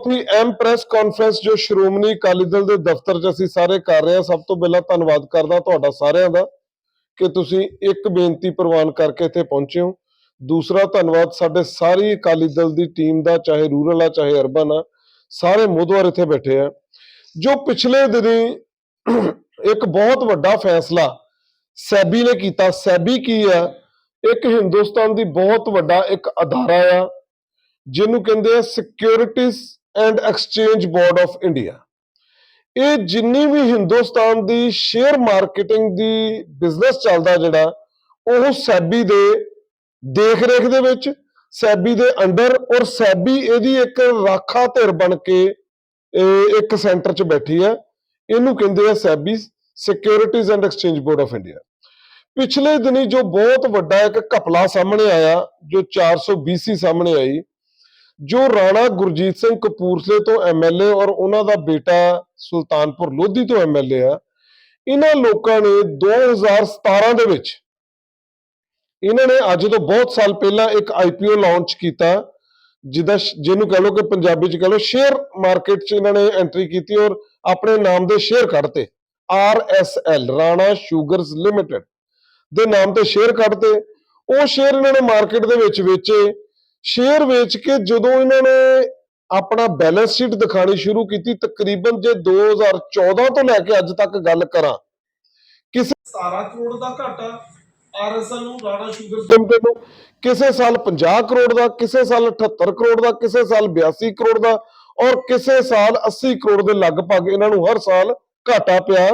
ਆਪਣੀ M press conference ਜੋ ਸ਼੍ਰੋਮਣੀ ਅਕਾਲੀ ਦਲ ਦੇ ਦਫ਼ਤਰ 'ਚ ਅਸੀਂ ਸਾਰੇ ਕਰ ਰਹੇ ਹਾਂ, ਸਭ ਤੋਂ ਪਹਿਲਾਂ ਧੰਨਵਾਦ ਕਰਦਾ ਤੁਹਾਡਾ ਸਾਰਿਆਂ ਦਾ ਕਿ ਤੁਸੀਂ ਇੱਕ ਬੇਨਤੀ ਪ੍ਰਵਾਨ ਕਰਕੇ ਇੱਥੇ ਪਹੁੰਚੇ ਹੋ। ਦੂਸਰਾ ਧੰਨਵਾਦ ਸਾਡੇ ਸਾਰੀ ਅਕਾਲੀ ਦਲ ਦੀ ਟੀਮ ਦਾ, ਚਾਹੇ ਰੂਰਲ ਆ, ਚਾਹੇ ਅਰਬਨ ਆ, ਸਾਰੇ ਮੋਦਵਾਰ ਇੱਥੇ ਬੈਠੇ ਆ। ਜੋ ਪਿਛਲੇ ਦਿਨੀ ਇੱਕ ਬਹੁਤ ਵੱਡਾ ਫੈਸਲਾ ਸੈਬੀ ਨੇ ਕੀਤਾ। ਸੈਬੀ ਕੀ ਆ? ਇੱਕ ਹਿੰਦੁਸਤਾਨ ਦੀ ਬਹੁਤ ਵੱਡਾ ਇੱਕ ਅਦਾਰਾ ਆ, ਜਿਹਨੂੰ ਕਹਿੰਦੇ ਆ securities and exchange board of India. ਇਹ ਜਿੰਨੀ ਵੀ ਹਿੰਦੁਸਤਾਨ ਦੀ ਸ਼ੇਅਰ ਮਾਰਕੀਟਿੰਗ ਦੀ ਬਿਜ਼ਨਸ ਚੱਲਦਾ ਜਿਹੜਾ, ਉਹ ਸੈਬੀ ਦੇ ਦੇਖ ਰੇਖ ਦੇ ਵਿੱਚ, ਸੈਬੀ ਦੇ ਅੰਡਰ ਔਰ ਸੈਬੀ ਇਹਦੀ ਇੱਕ ਰਾਖਾ ਧਿਰ ਬਣ ਕੇ ਇੱਕ ਸੈਂਟਰ 'ਚ ਬੈਠੀ ਹੈ। ਇਹਨੂੰ ਕਹਿੰਦੇ ਆ SEBI securities and exchange board of India. ਪਿਛਲੇ ਦਿਨੀ ਜੋ ਬਹੁਤ ਵੱਡਾ ਇੱਕ ਘਪਲਾ ਸਾਹਮਣੇ ਆਇਆ, ਜੋ 420 ਸਾਹਮਣੇ ਆਈ ਜੋ ਰਾਣਾ ਗੁਰਜੀਤ ਸਿੰਘ ਕਪੂਰਥਲੇ ਤੋਂ ਐਮਐਲਏ ਔਰ ਉਹਨਾਂ ਦਾ ਬੇਟਾ ਸੁਲਤਾਨਪੁਰ ਲੋਧੀ ਤੋਂ ਐਮਐਲਏ ਆ, ਇਹਨਾਂ ਲੋਕਾਂ ਨੇ 2017 ਦੇ ਵਿੱਚ ਇਹਨਾਂ ਨੇ ਅੱਜ ਤੋਂ ਬਹੁਤ ਸਾਲ ਪਹਿਲਾਂ ਇੱਕ ਆਈਪੀਓ ਲਾਂਚ ਕੀਤਾ, ਜਿਹਦਾ ਜਿਹਨੂੰ ਕਹ ਲਓ ਕਿ ਪੰਜਾਬੀ ਚ ਕਹ ਲਓ ਸ਼ੇਅਰ ਮਾਰਕੀਟ ਚ ਇਹਨਾਂ ਨੇ ਐਂਟਰੀ ਕੀਤੀ ਔਰ ਆਪਣੇ ਨਾਮ ਦੇ ਸ਼ੇਅਰ ਕੱਢਤੇ ਆਰਐਸਐਲ ਰਾਣਾ ਸ਼ੂਗਰਸ ਲਿਮਟਿਡ ਦੇ ਨਾਮ ਤੇ ਸ਼ੇਅਰ ਕੱਢਤੇ। ਉਹ ਸ਼ੇਅਰ ਇਹਨਾਂ ਨੇ ਮਾਰਕੀਟ ਦੇ ਵਿੱਚ ਵੇਚੇ ਸ਼ੇਅਰ ਵੇਚ ਕੇ ਜਦੋਂ ਇਹਨਾਂ ਨੇ ਆਪਣਾ ਬੈਲੈਂਸ ਸ਼ੀਟ ਦਿਖਾਣੀ ਸ਼ੁਰੂ ਕੀਤੀ ਤਕਰੀਬਨ ਜੇ 2014 ਤੋਂ ਲੈ ਕੇ ਅੱਜ ਤੱਕ ਗੱਲ ਕਰਾਂ 17 ਕਰੋੜ ਦਾ ਘਾਟਾ ਆਰਐਸਐਲ ਨੂੰ ਰਾਣਾ ਸ਼ੂਗਰ ਲਿਮਟਿਡ ਨੂੰ ਕਿਸੇ ਸਾਲ 50 ਕਰੋੜ ਦਾ ਕਿਸੇ ਸਾਲ 78 ਕਰੋੜ ਦਾ ਕਿਸੇ ਸਾਲ 82 ਕਰੋੜ ਦਾ ਔਰ ਕਿਸੇ ਸਾਲ 80 ਕਰੋੜ ਦੇ ਲਗਭਗ ਇਹਨਾਂ ਨੂੰ ਹਰ ਸਾਲ ਘਾਟਾ ਪਿਆ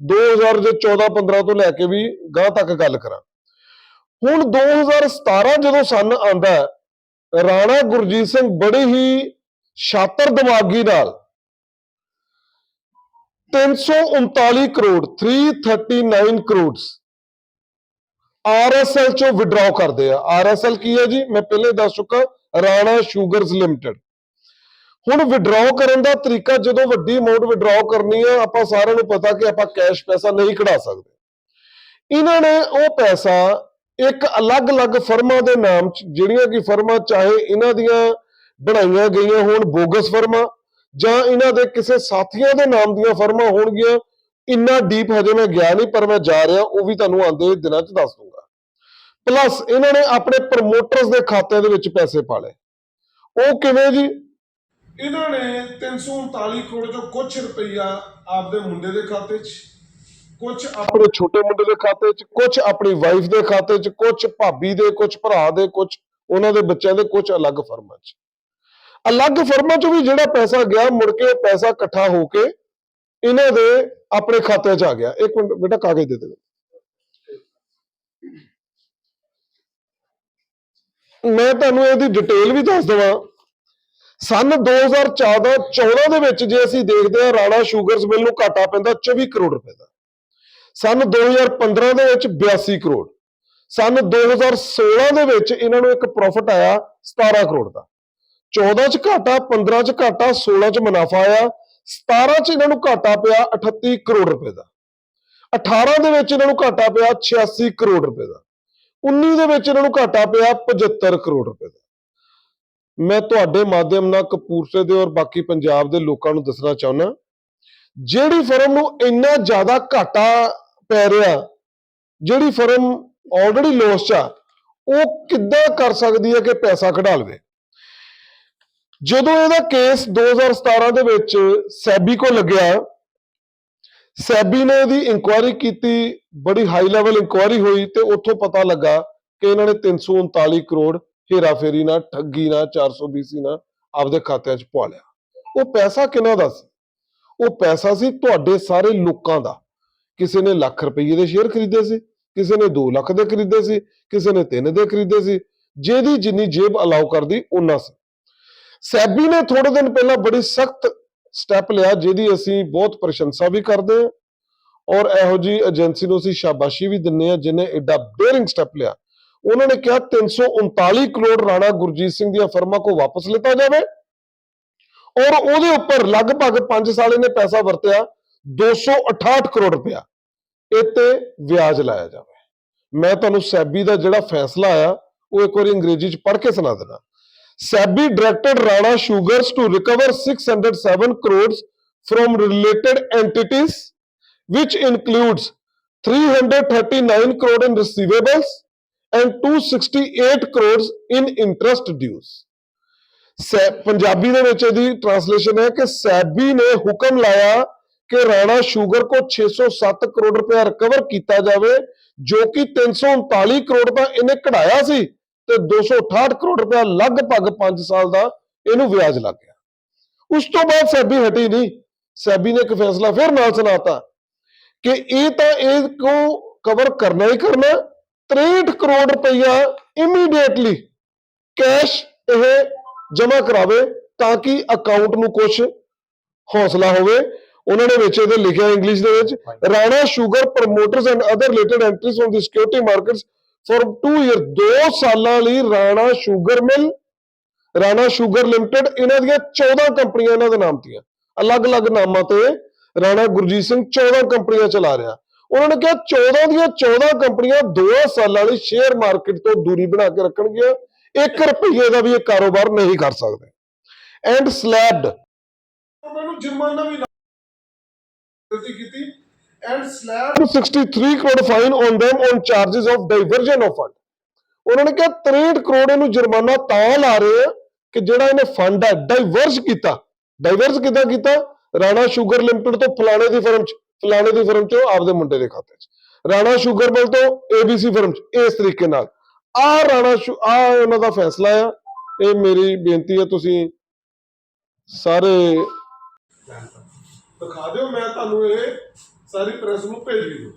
2000 ਦੇ 14 15 ਤੋਂ ਲੈ ਕੇ ਵੀ ਗਾਂ ਤੱਕ ਗੱਲ ਕਰਾਂ। ਹੁਣ 2017 ਜਦੋਂ ਸਨ ਆਂਦਾ ਰਾਣਾ ਗੁਰਜੀਤ ਸਿੰਘ ਬੜੇ ਹੀ ਸ਼ਾਤਰ ਦਿਮਾਗੀ ਨਾਲ 339 ਕਰੋੜ 339 ਕਰੋੜਸ ਆਰਐਸਐਲ ਚੋਂ ਵਿਡਰਾਅ ਕਰਦੇ ਆ। ਆਰਐਸਐਲ ਕੀ ਹੈ ਜੀ? ਮੈਂ ਪਹਿਲੇ ਦੱਸ ਚੁੱਕਾ, ਰਾਣਾ ਸ਼ੂਗਰਸ ਲਿਮਟਿਡ। ਹੁਣ ਵਿਡਰਾਅ ਕਰਨ ਦਾ ਤਰੀਕਾ, ਜਦੋਂ ਵੱਡੀ ਅਮਾਉਂਟ ਵਿਡਰਾਅ ਕਰਨੀ ਹੈ ਆਪਾਂ ਸਾਰਿਆਂ ਨੂੰ ਪਤਾ ਕਿ ਆਪਾਂ ਕੈਸ਼ ਪੈਸਾ ਨਹੀਂ ਕਢਾ ਸਕਦੇ। ਇਹਨਾਂ ਨੇ ਉਹ ਪੈਸਾ ਇੱਕ ਅਲੱਗ-ਅਲੱਗ ਫਰਮਾਂ ਦੇ ਨਾਮ ਜਿਹੜੀਆਂ ਕਿ ਫਰਮਾਂ ਚਾਹੇ ਇਹਨਾਂ ਦੀਆਂ ਬਣਾਈਆਂ ਗਈਆਂ ਹੋਣ ਬੋਗਸ ਫਰਮਾਂ, ਜਾਂ ਇਹਨਾਂ ਦੇ ਕਿਸੇ ਸਾਥੀਆਂ ਦੇ ਨਾਮ ਦੀਆਂ ਫਰਮਾਂ ਹੋਣਗੀਆਂ, ਇੰਨਾ ਡੀਪ ਹਜੇ ਮੈਂ ਗਿਆ ਨਹੀਂ, ਪਰ ਮੈਂ ਜਾ ਰਿਹਾ, ਉਹ ਵੀ ਤੁਹਾਨੂੰ ਆਉਂਦੇ ਦਿਨਾਂ 'ਚ ਦੱਸ ਦੂੰਗਾ। ਪਲੱਸ ਇਹਨਾਂ ਨੇ ਆਪਣੇ ਪ੍ਰਮੋਟਰਸ ਦੇ ਖਾਤਿਆਂ ਦੇ ਵਿੱਚ ਪੈਸੇ ਪਾ ਲਏ। ਉਹ ਕਿਵੇਂ ਜੀ? ਇਹਨਾਂ ਨੇ 339 ਕਰੋੜ ਜੋ ਕੁਝ ਰੁਪਈਆ ਆਪਦੇ ਮੁੰਡੇ ਦੇ ਖਾਤੇ 'ਚ ਕੁਝ ਆਪਣੇ ਛੋਟੇ ਮੁੰਡੇ ਦੇ ਖਾਤੇ 'ਚ ਕੁਝ ਆਪਣੀ ਵਾਈਫ ਦੇ ਖਾਤੇ 'ਚ ਕੁਝ ਭਾਬੀ ਦੇ ਕੁਝ ਭਰਾ ਦੇ ਕੁਝ ਉਹਨਾਂ ਦੇ ਬੱਚਿਆਂ ਦੇ ਕੁਝ ਅਲੱਗ ਫਰਮਾਂ 'ਚ। ਅਲੱਗ ਫਰਮਾਂ 'ਚ ਵੀ ਜਿਹੜਾ ਪੈਸਾ ਗਿਆ, ਮੁੜ ਕੇ ਉਹ ਪੈਸਾ ਇਕੱਠਾ ਹੋ ਕੇ ਇਹਨਾਂ ਦੇ ਆਪਣੇ ਖਾਤਿਆਂ 'ਚ ਆ ਗਿਆ। ਇੱਕ ਮਿੰਟ, ਬੇਟਾ ਕਾਗਜ਼ ਦੇ ਦੇ ਮੈਂ ਤੁਹਾਨੂੰ ਇਹਦੀ ਡਿਟੇਲ ਵੀ ਦੱਸ ਦਵਾਂ। ਸਨ 2014 14 ਦੇ ਵਿੱਚ ਜੇ ਅਸੀਂ ਦੇਖਦੇ ਹਾਂ, ਰਾਣਾ ਸ਼ੂਗਰਸ ਮਿਲ ਨੂੰ ਘਾਟਾ ਪੈਂਦਾ 24 ਕਰੋੜ ਰੁਪਏ ਦਾ। ਸਨ 2015 ਦੇ ਵਿੱਚ 82 ਕਰੋੜ। ਸਨ 2016 ਦੇ ਵਿੱਚ ਇਹਨਾਂ ਨੂੰ ਇੱਕ ਪ੍ਰੋਫਿਟ ਆਇਆ 17 ਕਰੋੜ ਦਾ। 14 ਚ ਘਾਟਾ 15 ਚ ਘਾਟਾ 16 ਚ ਮੁਨਾਫਾ ਆਇਆ। 17 ਚ ਇਹਨਾਂ ਨੂੰ ਘਾਟਾ ਪਿਆ 38 ਕਰੋੜ ਰੁਪਏ ਦਾ। 18 ਦੇ ਵਿੱਚ ਇਹਨਾਂ ਨੂੰ ਘਾਟਾ ਪਿਆ 86 ਕਰੋੜ ਰੁਪਏ ਦਾ। 19 ਦੇ ਵਿੱਚ ਇਹਨਾਂ ਨੂੰ ਘਾਟਾ ਪਿਆ 75 ਕਰੋੜ ਰੁਪਏ ਦਾ। ਮੈਂ ਤੁਹਾਡੇ ਮਾਧਿਅਮ ਨਾਲ ਕਪੂਰਥਲੇ ਦੇ ਔਰ ਬਾਕੀ ਪੰਜਾਬ ਦੇ ਲੋਕਾਂ ਨੂੰ ਦੱਸਣਾ ਚਾਹੁੰਦਾ। ਜਿਹੜੀ ਫਰਮ ਨੂੰ ਇੰਨਾ ਜ਼ਿਆਦਾ ਘਾਟਾ ਪੈ ਰਿਹਾ, ਜਿਹੜੀ ਫਰਮ ਆਲਰੇਡੀ ਲੋਸ ਚ ਆ, ਉਹ ਕਿੱਦਾਂ ਕਰ ਸਕਦੀ ਹੈ ਕਿ ਪੈਸਾ ਕਢਾ ਲਵੇ? ਜਦੋਂ ਇਹਦਾ ਕੇਸ 2017 ਦੇ ਵਿੱਚ ਸੈਬੀ ਕੋ ਲੱਗਿਆ, ਸੈਬੀ ਨੇ ਇਹਦੀ ਇਨਕੁਆਇਰੀ ਕੀਤੀ, ਬੜੀ ਹਾਈ ਲੈਵਲ ਇਨਕੁਆਇਰੀ ਹੋਈ ਤੇ ਉੱਥੋਂ ਪਤਾ ਲੱਗਾ ਕਿ ਇਹਨਾਂ ਨੇ 339 ਕਰੋੜ ਹੇਰਾਫੇਰੀ ਨਾਲ, ਠੱਗੀ ਨਾਲ 420 ਨਾਲ ਆਪਦੇ ਖਾਤਿਆਂ 'ਚ ਪਵਾ ਲਿਆ। ਉਹ ਪੈਸਾ ਕਿਹਨਾਂ ਦਾ ਸੀ? ਉਹ ਪੈਸਾ ਸੀ ਤੁਹਾਡੇ ਸਾਰੇ ਲੋਕਾਂ ਦਾ। ਕਿਸੇ ਨੇ ਲੱਖ ਰੁਪਏ ਦੇ ਸ਼ੇਅਰ ਖਰੀਦੇ ਸੀ, ਕਿਸੇ ਨੇ 2 ਲੱਖ ਦੇ ਖਰੀਦੇ ਸੀ, ਕਿਸੇ ਨੇ 3 ਦੇ ਖਰੀਦੇ ਸੀ, ਜਿਹਦੀ ਜਿੰਨੀ ਜੇਬ ਅਲਾਉ ਕਰਦੀ ਉਹਨਾਂ ਸੀ। ਸੈਬੀ ਨੇ ਥੋੜੇ ਦਿਨ ਪਹਿਲਾਂ ਬੜੀ ਸਖਤ ਸਟੈਪ ਲਿਆ, ਜਿਹਦੀ ਅਸੀਂ ਬਹੁਤ ਪ੍ਰਸ਼ੰਸਾ ਵੀ ਕਰਦੇ ਹਾਂ। ਔਰ ਇਹੋ ਜੀ ਏਜੰਸੀ ਨੂੰ ਅਸੀਂ ਸ਼ਾਬਾਸ਼ੀ ਵੀ ਦਿੰਨੇ ਆ ਜਿਨੇ ਐਡਾ ਬੇਰਿੰਗ ਸਟੈਪ ਲਿਆ। ਉਹਨਾਂ ਨੇ ਕਿਹਾ 339 ਕਰੋੜ ਰਾਣਾ ਗੁਰਜੀਤ ਸਿੰਘ ਦੀਆਂ ਫਰਮਾਂ ਕੋ ਵਾਪਸ ਲਿਤਾ ਜਾਵੇ। ਔਰ ਉਹਦੇ ਉੱਪਰ ਲਗਭਗ 5 ਸਾਲ ਇਹਨੇ ਪੈਸਾ ਵਰਤਿਆ 268 ਕਰੋੜ ਰੁਪਇਆ ਇਹ ਤੇ ਵਿਆਜ ਲਾਇਆ ਜਾਵੇ ਮੈਂ ਤੁਹਾਨੂੰ ਸੈਬੀ ਦਾ ਜਿਹੜਾ ਫੈਸਲਾ ਆਇਆ ਉਹ ਇੱਕ ਵਾਰੀ ਅੰਗਰੇਜ਼ੀ ਚ ਪੜ੍ਹ ਕੇ ਸੁਣਾ ਦਿੰਦਾ SEBI directed Rana sugars to recover 607 crores from related entities which includes 339 crore in receivables and 268 crores in interest dues Punjabi ਦੇ ਵਿੱਚ ਇਹਦੀ ਟ੍ਰਾਂਸਲੇਸ਼ਨ ਹੈ ਕਿ ਸੈਬੀ ਨੇ ਹੁਕਮ ਲਾਇਆ ਕਿ ਰਾਣਾ ਸ਼ੂਗਰ ਕੋ 607 ਕਰੋੜ ਰੁਪਇਆ ਰਿਕਵਰ ਕੀਤਾ ਜਾਵੇ, ਜੋ ਕਿ 339 ਕਰੋੜ ਤਾਂ ਇਹਨੇ ਕਢਾਇਆ ਸੀ ਤੇ 268 ਕਰੋੜ ਰੁਪਇਆ ਲਗਭਗ 5 ਸਾਲ ਦਾ ਇਹਨੂੰ ਵਿਆਜ ਲੱਗ ਗਿਆ। ਉਸ ਤੋਂ ਬਾਅਦ ਸੈਬੀ ਹਟੀ ਨਹੀਂ। ਸੈਬੀ ਨੇ ਇੱਕ ਫੈਸਲਾ ਫਿਰ ਨਾਲ ਸੁਣਾਤਾ ਕਿ ਇਹ ਤਾਂ ਇਹ ਕੋ ਕਵਰ ਕਰਨਾ ਹੀ ਕਰਨਾ 63 ਕਰੋੜ ਰੁਪਇਆ ਇਮੀਡੀਏਟਲੀ ਕੈਸ਼ ਇਹ ਜਮ੍ਹਾਂ ਕਰਾਵੇ ਤਾਂ ਕਿ ਅਕਾਊਂਟ ਨੂੰ ਕੁਝ ਹੌਸਲਾ ਹੋਵੇ। ਉਹਨਾਂ ਨੇ ਵਿੱਚ ਇਹਦੇ ਲਿਖਿਆ ਇੰਗਲਿਸ਼ ਦੇ ਵਿੱਚ Rana sugar promoters and other related entries on the security markets for 2 year 2 ਸਾਲਾਂ ਲਈ Rana sugar mill Rana sugar limited ਇਹਨਾਂ ਦੀਆਂ 14 ਕੰਪਨੀਆਂ ਇਹਨਾਂ ਦੇ ਨਾਮ ਤੀਆਂ ਅਲੱਗ-ਅਲੱਗ ਨਾਮਾਂ ਤੇ ਰਾਣਾ ਗੁਰਜੀਤ ਸਿੰਘ 14 ਕੰਪਨੀਆਂ ਚਲਾ ਰਿਹਾ। ਉਹਨਾਂ ਨੇ ਕਿਹਾ 14 ਦੀਆਂ 14 ਕੰਪਨੀਆਂ 2 ਸਾਲਾਂ ਲਈ ਸ਼ੇਅਰ ਮਾਰਕੀਟ ਤੋਂ ਦੂਰੀ ਬਣਾ ਕੇ ਰੱਖਣਗੀਆਂ। 1 ਰੁਪਏ ਦਾ ਵੀ ਇਹ ਕਾਰੋਬਾਰ ਨਹੀਂ ਕਰ ਸਕਦੇ। ਐਂਡ ਸਲੈਬਡ ਮੈਨੂੰ ਜੁਰਮਾਨਾ ਵੀ ਲਾ- ਗਲਤੀ ਕੀਤੀ। And slapped 63 crore fine on them on charges of diversion of fund ਉਹਨਾਂ ਨੇ ਕਿਹਾ 63 ਕਰੋੜ ਇਹਨੂੰ ਜੁਰਮਾਨਾ ਤਾਂ ਲਾ ਰਹੇ ਆ ਕਿ ਜਿਹੜਾ ਇਹਨੇ ਫੰਡ ਹੈ ਡਾਈਵਰਸ ਕੀਤਾ। ਡਾਈਵਰਸ ਕਿੱਦਾਂ ਕੀਤਾ? ਰਾਣਾ ਸ਼ੂਗਰ ਲਿਮਟਿਡ ਤੋਂ ਫਲਾਣੇ ਦੀ ਫਰਮ ਚ ਫਲਾਣੇ ਦੀ ਫਰਮ ਚ ਆਪਦੇ ਮੁੰਡੇ ਦੇ ਖਾਤੇ ਚ। ਰਾਣਾ ਸ਼ੂਗਰ ਮਿਲ ਤੋਂ ABC ਫਰਮ ਚ ਇਸ ਤਰੀਕੇ ਨਾਲ। ਆ ਰਾਣਾ ਸ਼ੂ, ਆ ਉਹਨਾਂ ਦਾ ਫੈਸਲਾ ਆ। ਇਹ ਮੇਰੀ ਬੇਨਤੀ ਹੈ ਤੁਸੀਂ ਸਾਰੇ ਦਿਖਾ ਦਿਓ, ਮੈਂ ਤੁਹਾਨੂੰ ਇਹ ਸਾਰੀ ਪ੍ਰੈਸ ਨੂੰ ਭੇਜ ਵੀ ਦੂੰ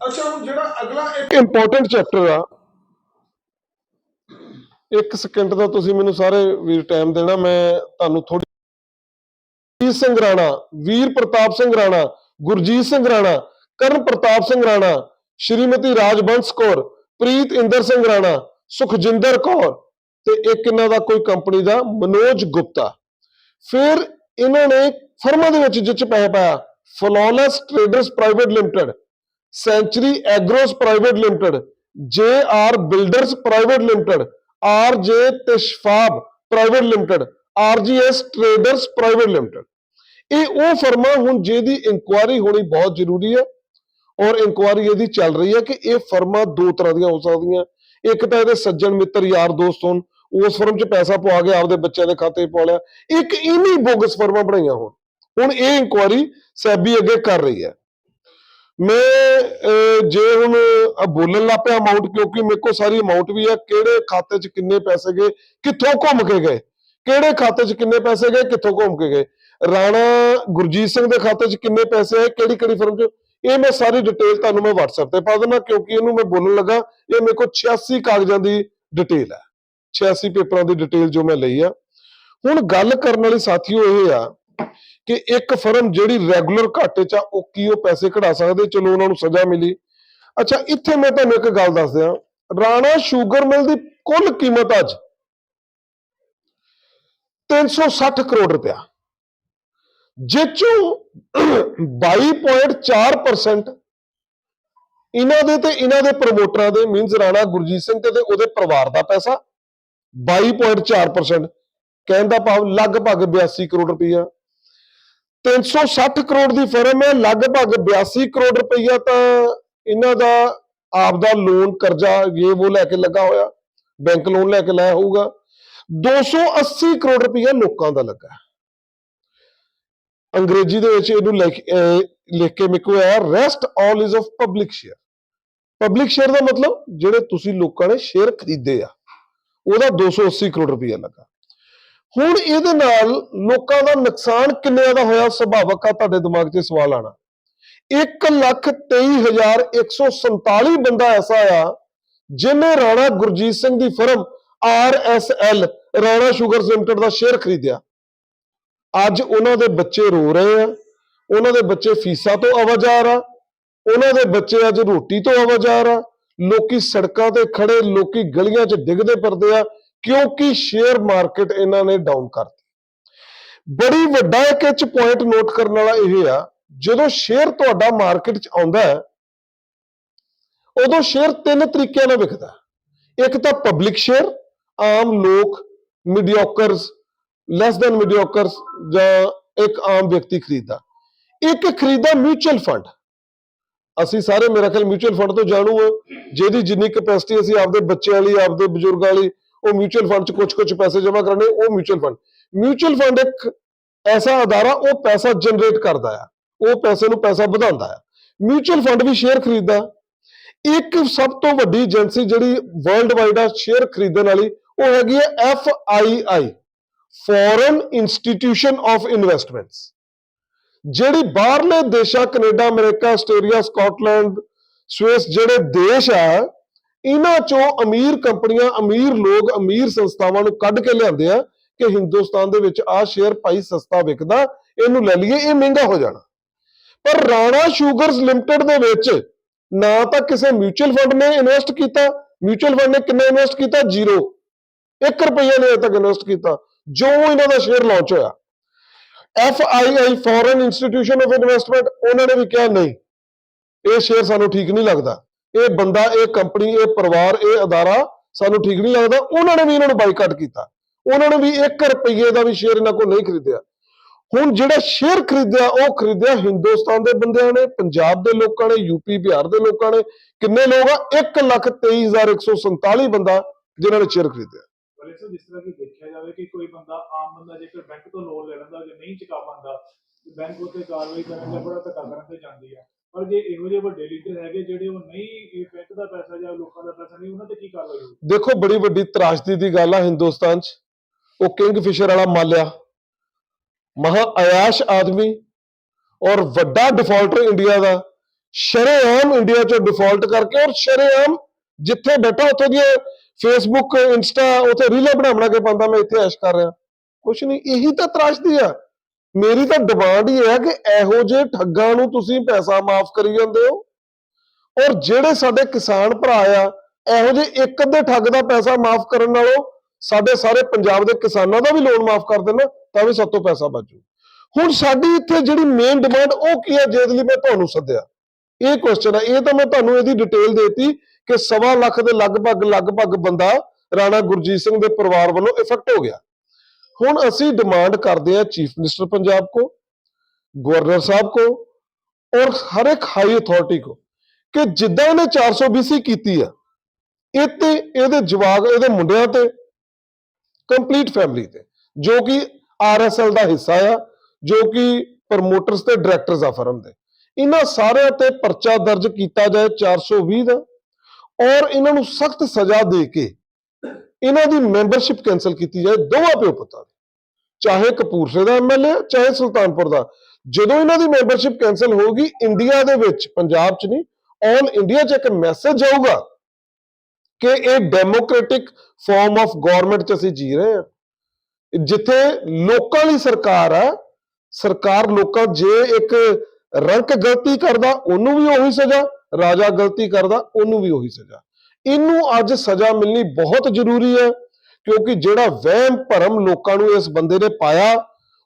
ਅੱਛਾ, ਹੁਣ ਜਿਹੜਾ ਅਗਲਾ ਇੱਕ ਇੰਪੋਰਟੈਂਟ ਚੈਪਟਰ ਆ, ਇੱਕ ਸਕਿੰਟ ਦਾ ਤੁਸੀਂ ਮੈਨੂੰ ਸਾਰੇ ਵੀਰ ਟਾਈਮ ਦੇਣਾ, ਮੈਂ ਤੁਹਾਨੂੰ ਥੋੜੀ ਵੀਰ ਸਿੰਘ ਰਾਣਾ, ਵੀਰ ਪ੍ਰਤਾਪ ਸਿੰਘ ਰਾਣਾ, ਗੁਰਜੀਤ ਸਿੰਘ ਰਾਣਾ, ਕਰਨ ਪ੍ਰਤਾਪ ਸਿੰਘ ਰਾਣਾ ਸ਼੍ਰੀਮਤੀ ਰਾਜਬੰਸ ਕੌਰ, ਪ੍ਰੀਤ ਇੰਦਰ ਸਿੰਘ ਰਾਣਾ, ਸੁਖਜਿੰਦਰ ਕੌਰ ਤੇ ਇੱਕ ਇਹਨਾਂ ਦਾ ਕੋਈ ਕੰਪਨੀ ਦਾ ਮਨੋਜ ਗੁਪਤਾ। ਫਿਰ ਇਹਨਾਂ ਨੇ ਫਰਮਾਂ ਦੇ ਵਿੱਚ ਜਿੱਚ ਪੈਸੇ ਪਾਇਆ flawless traders private limited century agros private limited J R builders private limited R J ਤਿਸ਼ਫਾਬ private limited S traders private limited ਇਹ ਉਹ ਫਰਮਾਂ ਹੁਣ ਜਿਹਦੀ ਇਨਕੁਆਇਰੀ ਹੋਣੀ ਬਹੁਤ ਜ਼ਰੂਰੀ ਹੈ। ਔਰ ਇਨਕੁਆਇਰੀ ਇਹਦੀ ਚੱਲ ਰਹੀ ਹੈ ਕਿ ਇਹ ਫਰਮਾਂ ਦੋ ਤਰ੍ਹਾਂ ਦੀਆਂ ਹੋ ਸਕਦੀਆਂ। ਇੱਕ ਤਾਂ ਇਹਦੇ ਸੱਜਣ ਮਿੱਤਰ ਯਾਰ ਦੋਸਤ ਹੋਣ, ਉਸ ਫਰਮ 'ਚ ਪੈਸਾ ਪਵਾ ਕੇ ਆਪਦੇ ਬੱਚਿਆਂ ਦੇ ਖਾਤੇ 'ਚ ਪਾ ਲਿਆ। ਇੱਕ ਇਨੀ ਬੋਗਸ ਫਰਮਾਂ ਬਣਾਈਆਂ ਹੋਣ। ਹੁਣ ਇਹ ਇਨਕੁਆਇਰੀ ਸੈਬੀ ਅੱਗੇ ਕਰ ਰਹੀ ਹੈ। ਮੈਂ ਜੇ ਹੁਣ ਬੋਲਣ ਲੱਗ ਪਿਆ ਅਮਾਉਂਟ ਕਿਉਂਕਿ ਮੇਰੇ ਕੋਲ ਸਾਰੀ ਅਮਾਉਂਟ ਵੀ ਹੈ, ਕਿਹੜੇ ਖਾਤੇ 'ਚ ਕਿੰਨੇ ਪੈਸੇ ਗਏ, ਕਿੱਥੋਂ ਘੁੰਮ ਕੇ ਗਏ, ਕਿਹੜੇ ਖਾਤੇ 'ਚ ਕਿੰਨੇ ਪੈਸੇ ਗਏ, ਕਿੱਥੋਂ ਘੁੰਮ ਕੇ ਗਏ। ਰਾਣਾ ਗੁਰਜੀਤ ਸਿੰਘ ਦੇ ਖਾਤੇ 'ਚ ਕਿੰਨੇ ਪੈਸੇ ਆਏ ਕਿਹੜੀ ਕਿਹੜੀ ਫਰਮ 'ਚ? ਇਹ ਮੈਂ ਸਾਰੀ ਡਿਟੇਲ ਤੁਹਾਨੂੰ ਮੈਂ WhatsApp ਤੇ ਪਾ ਦਿੰਦਾ, ਕਿਉਂਕਿ ਇਹਨੂੰ ਮੈਂ ਬੋਲਣ ਲੱਗਾ, ਇਹ ਮੇਰੇ ਕੋਲ 86 ਕਾਗਜ਼ਾਂ ਦੀ ਡਿਟੇਲ ਹੈ। 86 ਪੇਪਰਾਂ ਦੀ ਡਿਟੇਲ ਜੋ ਮੈਂ ਲਈ ਆ। ਹੁਣ ਗੱਲ ਕਰਨ ਵਾਲੀ ਸਾਥੀਓ ਇਹ ਆ ਕਿ ਇੱਕ ਫਰਮ ਜਿਹੜੀ ਰੈਗੂਲਰ ਘਾਟੇ 'ਚ ਆ, ਉਹ ਕੀ ਉਹ ਪੈਸੇ ਕਢਾ ਸਕਦੇ? ਚਲੋ ਉਹਨਾਂ ਨੂੰ ਸਜ਼ਾ ਮਿਲੀ। ਅੱਛਾ, ਇੱਥੇ ਮੈਂ ਤੁਹਾਨੂੰ ਇੱਕ ਗੱਲ ਦੱਸ ਦਿਆਂ। ਰਾਣਾ ਸ਼ੂਗਰ ਮਿਲ ਦੀ ਕੁੱਲ ਕੀਮਤ ਅੱਜ 360 ਕਰੋੜ ਰੁਪਇਆ। ਜਿੱਚੋਂ 22.4% ਇਹਨਾਂ ਦੇ ਤੇ ਇਹਨਾਂ ਦੇ ਪ੍ਰਮੋਟਰਾਂ ਦੇ ਮੀਨਸ ਰਾਣਾ ਗੁਰਜੀਤ ਸਿੰਘ ਤੇ ਤੇ ਉਹਦੇ ਪਰਿਵਾਰ ਦਾ ਪੈਸਾ 22.4% ਕਹਿਣ ਦਾ ਭਾਵ ਲਗਭਗ 82 ਕਰੋੜ ਰੁਪਈਆ। 360 ਕਰੋੜ ਦੀ ਫਰਮ ਹੈ, ਲਗਭਗ 82 ਕਰੋੜ ਰੁਪਈਆ ਤਾਂ ਇਹਨਾਂ ਦਾ ਆਪ ਦਾ ਲੋਨ ਕਰਜ਼ਾ ਇਹ ਉਹ ਲੈ ਕੇ ਲੱਗਾ ਹੋਇਆ ਬੈਂਕ ਲੋਨ ਲੈ ਕੇ ਲਾਇਆ ਹੋਊਗਾ। 280 ਕਰੋੜ ਰੁਪਈਆ ਲੋਕਾਂ ਦਾ ਲੱਗਾ। ਅੰਗਰੇਜ਼ੀ ਦੇ ਵਿੱਚ ਇਹਨੂੰ ਲਿਖ ਕੇ ਮੇਰੇ ਕੋਲ ਆਇਆ rest all is of public share public share ਦਾ ਮਤਲਬ ਜਿਹੜੇ ਤੁਸੀਂ ਲੋਕਾਂ ਨੇ ਸ਼ੇਅਰ ਖਰੀਦੇ ਆ, ਉਹਦਾ 280 ਕਰੋੜ ਰੁਪਈਆ ਲੱਗਾ। ਹੁਣ ਇਹਦੇ ਨਾਲ ਲੋਕਾਂ ਦਾ ਨੁਕਸਾਨ ਕਿੰਨੇ ਦਾ ਹੋਇਆ, ਸੁਭਾਵਕ ਆ ਤੁਹਾਡੇ ਦਿਮਾਗ 'ਚ ਸਵਾਲ ਆਣਾ 123147 ਬੰਦਾ ਐਸਾ ਆ ਜਿਨੇ ਰਾਣਾ ਗੁਰਜੀਤ ਸਿੰਘ ਦੀ firm RSL Rana sugar limited ਦਾ ਸ਼ੇਅਰ ਖਰੀਦਿਆ। ਅੱਜ ਉਹਨਾਂ ਦੇ ਬੱਚੇ ਰੋ ਰਹੇ ਆ, ਉਹਨਾਂ ਦੇ ਬੱਚੇ ਫੀਸਾਂ ਤੋਂ ਆਵਾਜ਼ਾਰ ਆ, ਉਹਨਾਂ ਦੇ ਬੱਚੇ ਅੱਜ ਰੋਟੀ ਤੋਂ ਆਵਾਜ਼ਾਰ ਆ, ਲੋਕੀ ਸੜਕਾਂ ਤੇ ਖੜੇ, ਲੋਕੀ ਗਲੀਆਂ 'ਚ ਡਿੱਗਦੇ ਪਰਦੇ ਆ, ਕਿਉਂਕਿ ਸ਼ੇਅਰ ਮਾਰਕੀਟ ਇਹਨਾਂ ਨੇ ਡਾਊਨ ਕਰਤੀ। ਬੜੀ ਵੱਡਾ ਇੱਕ ਇਹ ਪੁਆਇੰਟ ਨੋਟ ਕਰਨ ਵਾਲਾ ਇਹ ਆ, ਜਦੋਂ ਸ਼ੇਅਰ ਤੁਹਾਡਾ ਮਾਰਕੀਟ 'ਚ ਆਉਂਦਾ ਹੈ, ਉਦੋਂ ਸ਼ੇਅਰ ਤਿੰਨ ਤਰੀਕਿਆਂ ਨਾਲ ਵਿਕਦਾ ਇੱਕ ਤਾਂ ਪਬਲਿਕ ਸ਼ੇਅਰ ਆਮ ਲੋਕ ਮੀਡੀਓਕਰਸ ਲੈਸ ਦੈਨ ਮੀਡੀਓਕਰਸ ਜਾਂ ਇੱਕ ਆਮ ਵਿਅਕਤੀ ਖਰੀਦਦਾ। ਇੱਕ ਖਰੀਦਦਾ ਮਿਊਚੁਅਲ ਫੰਡ ਅਸੀਂ ਸਾਰੇ ਮੇਰਾ ਖਿਆਲ ਮਿਊਚੁਅਲ ਫੰਡ ਤੋਂ ਜਾਣੂ ਆ ਜਿਹਦੀ ਜਿੰਨੀ ਕੈਪੈਸਿਟੀ ਅਸੀਂ ਆਪਦੇ ਬੱਚਿਆਂ ਲਈ, ਆਪਦੇ ਬਜ਼ੁਰਗਾਂ ਲਈ, ਉਹ ਮਿਊਚੁਅਲ ਫੰਡ 'ਚ ਕੁਝ ਕੁਝ ਪੈਸੇ ਜਮ੍ਹਾਂ ਕਰਨੇ ਉਹ ਮਿਊਚੁਅਲ ਫੰਡ ਮਿਊਚੁਅਲ ਫੰਡ ਇੱਕ ਐਸਾ ਅਦਾਰਾ, ਉਹ ਪੈਸਾ ਜਨਰੇਟ ਕਰਦਾ ਆ। ਉਹ ਪੈਸੇ ਨੂੰ ਪੈਸਾ ਵਧਾਉਂਦਾ ਆ। ਮਿਊਚੁਅਲ ਫੰਡ ਵੀ ਸ਼ੇਅਰ ਖਰੀਦਦਾ। ਇੱਕ ਸਭ ਤੋਂ ਵੱਡੀ ਏਜੰਸੀ ਜਿਹੜੀ ਵਰਲਡ ਵਾਈਡ ਆ ਸ਼ੇਅਰ ਖਰੀਦਣ ਵਾਲੀ, ਉਹ ਹੈਗੀ ਹੈ F I I foreign institution of investments, ਜਿਹੜੀ ਬਾਹਰਲੇ ਦੇਸ਼ਾਂ, Canada, America, Australia, Scotland, Swiss ਜਿਹੜੇ ਦੇਸ਼ ਆ, ਇਹਨਾਂ ਚੋਂ ਅਮੀਰ ਕੰਪਨੀਆਂ, ਅਮੀਰ ਲੋਕ, ਅਮੀਰ ਸੰਸਥਾਵਾਂ ਨੂੰ ਕੱਢ ਕੇ ਲਿਆਉਂਦੇ ਆ ਕਿ ਹਿੰਦੁਸਤਾਨ ਦੇ ਵਿੱਚ ਆ ਸ਼ੇਅਰ ਭਾਈ ਸਸਤਾ ਵਿਕਦਾ, ਇਹਨੂੰ ਲੈ ਲਈਏ, ਇਹ ਮਹਿੰਗਾ ਹੋ ਜਾਣਾ। ਪਰ ਰਾਣਾ ਸ਼ੂਗਰਸ ਲਿਮਟਿਡ ਦੇ ਵਿੱਚ ਨਾ ਤਾਂ ਕਿਸੇ ਮਿਊਚੁਅਲ ਫੰਡ ਨੇ ਇਨਵੈਸਟ ਕੀਤਾ ਮਿਊਚੁਅਲ ਫੰਡ ਨੇ ਕਿੰਨਾ ਇਨਵੈਸਟ ਕੀਤਾ? ਜ਼ੀਰੋ। 1 ਰੁਪਈਆ ਨੇ ਅਜੇ ਤੱਕ ਇਨਵੈਸਟ ਕੀਤਾ। ਜੋ ਇਹਨਾਂ ਦਾ ਸ਼ੇਅਰ ਲਾਂਚ ਹੋਇਆ। F I I foreign institution of investment ਉਹਨਾਂ ਨੇ ਵੀ ਕਿਹਾ, ਨਹੀਂ, ਇਹ ਸ਼ੇਅਰ ਸਾਨੂੰ ਠੀਕ ਨਹੀਂ ਲੱਗਦਾ। ਇਹ ਬੰਦਾ, ਇਹ ਕੰਪਨੀ ਇਹ ਪਰਿਵਾਰ, ਇਹ ਅਦਾਰਾ ਸਾਨੂੰ ਠੀਕ ਨਹੀਂ ਲੱਗਦਾ। ਉਹਨਾਂ ਨੇ ਵੀ ਇਹਨਾਂ ਨੂੰ ਬਾਈਕਾਟ ਕੀਤਾ। ਉਹਨਾਂ ਨੇ ਵੀ 1 ਰੁਪਈਏ ਦਾ ਵੀ ਸ਼ੇਅਰ ਇਹਨਾਂ ਕੋਲ ਨਹੀਂ ਖਰੀਦਿਆ। ਹੁਣ ਜਿਹੜਾ ਸ਼ੇਅਰ ਖਰੀਦਿਆ, ਉਹ ਖਰੀਦਿਆ ਹਿੰਦੁਸਤਾਨ ਦੇ ਬੰਦਿਆਂ ਨੇ, ਪੰਜਾਬ ਦੇ ਲੋਕਾਂ ਨੇ ਯੂਪੀ ਬਿਹਾਰ ਦੇ ਲੋਕਾਂ ਨੇ। ਕਿੰਨੇ ਲੋਕ ਆ? 123147 ਬੰਦਾ ਜਿਨ੍ਹਾਂ ਨੇ ਸ਼ੇਅਰ ਖਰੀਦਿਆ। ਪਰ ਇਸ ਜਿਸ ਤਰ੍ਹਾਂ ਕਿ ਦੇਖਿਆ ਜਾਵੇ ਕਿ ਕੋਈ ਬੰਦਾ ਆਮ ਬੰਦਾ ਜੇਕਰ ਬੈਂਕ ਤੋਂ ਲੋਨ ਲੈ ਲੈਂਦਾ, ਜੇ ਨਹੀਂ ਚੁਕਾ ਪਾਉਂਦਾ ਬੈਂਕ ਉੱਤੇ ਕਾਰਵਾਈ ਕਰਨ ਜਾਂ ਬੜਾ ਧੱਕਾ ਕਰਨ ਤੇ ਜਾਂਦੀ ਹੈ ਪਰ ਜੇ ਇਹੋ ਜਿਹੇ ਵੱਡੇ ਲੀਡਰ ਹੈਗੇ ਜਿਹੜੇ ਉਹ ਨਹੀਂ, ਇਹ ਬੈਂਕ ਦਾ ਪੈਸਾ ਜਾਂ ਲੋਕਾਂ ਦਾ ਪੈਸਾ ਨਹੀਂ, ਉਹਨਾਂ ਤੇ ਕੀ ਕਾਰਵਾਈ ਹੋਊਗੀ? ਦੇਖੋ, ਬੜੀ ਵੱਡੀ ਤਰਾਸ਼ਦੀ ਦੀ ਗੱਲ ਆ ਹਿੰਦੁਸਤਾਨ 'ਚ। ਉਹ ਕਿੰਗ ਫਿਸ਼ਰ ਵਾਲਾ ਮਾਲਿਆ ਮਹਾ ਆਯਾਸ਼ ਆਦਮੀ ਔਰ ਵੱਡਾ ਡਿਫਾਲਟਰ ਇੰਡੀਆ ਦਾ। ਸ਼ਰੇਆਮ ਇੰਡੀਆ 'ਚੋਂ ਡਿਫਾਲਟ ਕਰਕੇ ਔਰ ਸ਼ਰੇਆਮ ਜਿੱਥੇ ਬੈਠਾ ਉੱਥੋਂ ਦੀ ਫੇਸਬੁੱਕ ਇੰਸਟਾ ਉੱਥੇ ਰੀਲਾਂ ਬਣਾ ਬਣਾ ਕੇ ਪਾਉਂਦਾ ਮੈਂ ਇੱਥੇ ਐਸ਼ ਕਰ ਰਿਹਾ। ਕੁਛ ਨਹੀਂ, ਇਹੀ ਤਾਂ ਤਰਾਸ਼ਦੀ ਆ। ਮੇਰੀ ਤਾਂ ਡਿਮਾਂਡ ਹੀ ਹੈ ਕਿ ਇਹੋ ਜਿਹੇ ਠੱਗਾਂ ਨੂੰ ਤੁਸੀਂ ਪੈਸਾ ਮਾਫ ਕਰੀ ਜਾਂਦੇ ਹੋ। ਔਰ ਜਿਹੜੇ ਸਾਡੇ ਕਿਸਾਨ ਭਰਾ ਆ, ਇਹੋ ਜਿਹੇ ਇੱਕ ਅੱਧੇ ਠੱਗ ਦਾ ਪੈਸਾ ਮਾਫ ਕਰਨ ਨਾਲੋਂ ਸਾਡੇ ਸਾਰੇ ਪੰਜਾਬ ਦੇ ਕਿਸਾਨਾਂ ਦਾ ਵੀ ਲੋਨ ਮਾਫ ਕਰ ਦੇਣਾ, ਤਾਂ ਵੀ ਸਭ ਤੋਂ ਪੈਸਾ ਬਚੂ ਹੁਣ ਸਾਡੀ ਇੱਥੇ ਜਿਹੜੀ ਮੇਨ ਡਿਮਾਂਡ ਉਹ ਕੀ ਹੈ ਜਿਹਦੇ ਲਈ ਮੈਂ ਤੁਹਾਨੂੰ ਸੱਦਿਆ? ਇਹ ਕੁਐਸਚਨ ਹੈ ਇਹ ਤਾਂ ਮੈਂ ਤੁਹਾਨੂੰ ਇਹਦੀ ਡਿਟੇਲ ਦੇਤੀ। ਕਿ ਸਵਾ ਲੱਖ ਦੇ ਲਗਭਗ ਲਗਭਗ ਬੰਦਾ ਰਾਣਾ ਗੁਰਜੀਤ ਸਿੰਘ ਦੇ ਪਰਿਵਾਰ ਵੱਲੋਂ ਇਫੈਕਟ ਹੋ ਗਿਆ। ਹੁਣ ਅਸੀਂ ਡਿਮਾਂਡ ਕਰਦੇ ਹਾਂ ਚੀਫ ਮਿਨਿਸਟਰ ਪੰਜਾਬ ਕੋ ਗਵਰਨਰ ਸਾਹਿਬ ਕੋ ਔਰ ਹਰ ਇੱਕ ਹਾਈ ਅਥਾਰਟੀ ਕੋ ਕਿ ਜਿੱਦਾਂ ਇਹਨੇ 420 ਕੀਤੀ ਆ, ਇਹ ਇਹਦੇ ਜਵਾਗ ਇਹਦੇ ਮੁੰਡਿਆਂ ਤੇ ਕੰਪਲੀਟ ਫੈਮਿਲੀ ਤੇ, ਜੋ ਕਿ ਆਰਐਸਐਲ ਦਾ ਹਿੱਸਾ ਆ, ਜੋ ਕਿ ਪ੍ਰਮੋਟਰਸ ਤੇ ਡਾਇਰੈਕਟਰਸ ਆ ਫਰਮ ਦੇ। ਇਹਨਾਂ ਸਾਰਿਆਂ ਤੇ ਪਰਚਾ ਦਰਜ ਕੀਤਾ ਜਾਏ 420 ਦਾ। ਔਰ ਇਹਨਾਂ ਨੂੰ ਸਖਤ ਸਜ਼ਾ ਦੇ ਕੇ ਇਹਨਾਂ ਦੀ ਮੈਂਬਰਸ਼ਿਪ ਕੈਨਸਲ ਕੀਤੀ ਜਾਏ ਦੋਵਾਂ ਪਿਓ ਪੁੱਤਾਂ ਦੀ। ਚਾਹੇ ਕਪੂਰਸੇ ਦਾ ਐਮਐਲਏ ਚਾਹੇ ਸੁਲਤਾਨਪੁਰ ਦਾ। ਜਦੋਂ ਇਹਨਾਂ ਦੀ ਮੈਂਬਰਸ਼ਿਪ ਕੈਨਸਲ ਹੋਊਗੀ, ਇੰਡੀਆ ਦੇ ਵਿੱਚ, ਪੰਜਾਬ 'ਚ ਨਹੀਂ, ਆਲ ਇੰਡੀਆ 'ਚ ਇੱਕ ਮੈਸੇਜ ਜਾਊਗਾ ਕਿ ਇਹ ਡੈਮੋਕ੍ਰੈਟਿਕ ਫਾਰਮ ਆਫ ਗਵਰਨਮੈਂਟ 'ਚ ਅਸੀਂ ਜੀ ਰਹੇ ਹਾਂ। ਜਿੱਥੇ ਲੋਕਾਂ ਲਈ ਸਰਕਾਰ ਆ, ਸਰਕਾਰ ਲੋਕਾਂ ਜੇ ਇੱਕ ਰੰਕ ਗਲਤੀ ਕਰਦਾ, ਉਹਨੂੰ ਵੀ ਉਹੀ ਸਜ਼ਾ ਰਾਜਾ ਗਲਤੀ ਕਰਦਾ, ਉਹਨੂੰ ਵੀ ਉਹੀ ਸਜ਼ਾ। ਇਹਨੂੰ ਅੱਜ ਸਜ਼ਾ ਮਿਲਣੀ ਬਹੁਤ ਜ਼ਰੂਰੀ ਹੈ, ਕਿਉਂਕਿ ਜਿਹੜਾ ਵਹਿਮ ਭਰਮ ਲੋਕਾਂ ਨੂੰ ਇਸ ਬੰਦੇ ਨੇ ਪਾਇਆ,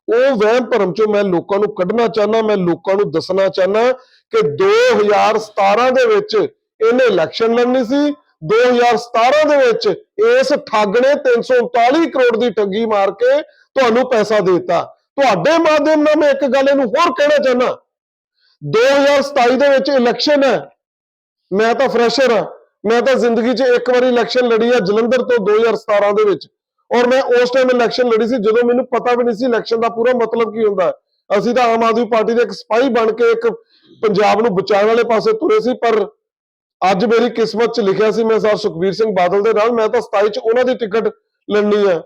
ਉਹ ਵਹਿਮ ਭਰਮ ਚੋਂ ਮੈਂ ਲੋਕਾਂ ਨੂੰ ਕੱਢਣਾ ਚਾਹਨਾ ਮੈਂ ਲੋਕਾਂ ਨੂੰ ਦੱਸਣਾ ਚਾਹਨਾ ਕਿ 2017 ਦੇ ਵਿੱਚ ਇਹਨੇ ਇਲੈਕਸ਼ਨ ਲੜਨੀ ਸੀ 2017 ਦੇ ਵਿੱਚ ਇਸ ਠੱਗ ਨੇ 339 ਕਰੋੜ ਦੀ ਠੱਗੀ ਮਾਰ ਕੇ ਤੁਹਾਨੂੰ ਪੈਸਾ ਦੇ ਦਿੱਤਾ। ਤੁਹਾਡੇ ਮਾਧਿਅਮ ਨਾਲ ਮੈਂ ਇੱਕ ਗੱਲ ਇਹਨੂੰ ਹੋਰ ਕਹਿਣਾ ਚਾਹਨਾ 2027 ਦੇ ਵਿੱਚ ਇਲੈਕਸ਼ਨ ਹੈ ਮੈਂ ਤਾਂ ਫਰੈਸ਼ਰ ਹਾਂ। ਮੈਂ ਤਾਂ ਜ਼ਿੰਦਗੀ 'ਚ ਇੱਕ ਵਾਰੀ ਇਲੈਕਸ਼ਨ ਲੜੀ ਆ ਜਲੰਧਰ ਤੋਂ 2017 ਦੇ ਵਿੱਚ। ਔਰ ਮੈਂ ਉਸ ਟਾਈਮ ਇਲੈਕਸ਼ਨ ਲੜੀ ਸੀ, ਜਦੋਂ ਮੈਨੂੰ ਪਤਾ ਵੀ ਨਹੀਂ ਸੀ ਇਲੈਕਸ਼ਨ ਦਾ ਪੂਰਾ ਮਤਲਬ ਕੀ ਹੁੰਦਾ। ਅਸੀਂ ਤਾਂ ਆਮ ਆਦਮੀ ਪਾਰਟੀ ਦੇ ਇੱਕ ਸਿਪਾਹੀ ਬਣ ਕੇ ਇੱਕ ਪੰਜਾਬ ਨੂੰ ਬਚਾਉਣ ਵਾਲੇ ਪਾਸੇ ਤੁਰੇ ਸੀ, ਪਰ ਅੱਜ ਮੇਰੀ ਕਿਸਮਤ 'ਚ ਲਿਖਿਆ ਸੀ ਮੈਂ ਸਰ ਸੁਖਬੀਰ ਸਿੰਘ ਬਾਦਲ ਦੇ ਨਾਲ, ਮੈਂ ਤਾਂ 27 'ਚ ਉਹਨਾਂ ਦੀ ਟਿਕਟ ਲੜਨੀ ਆ।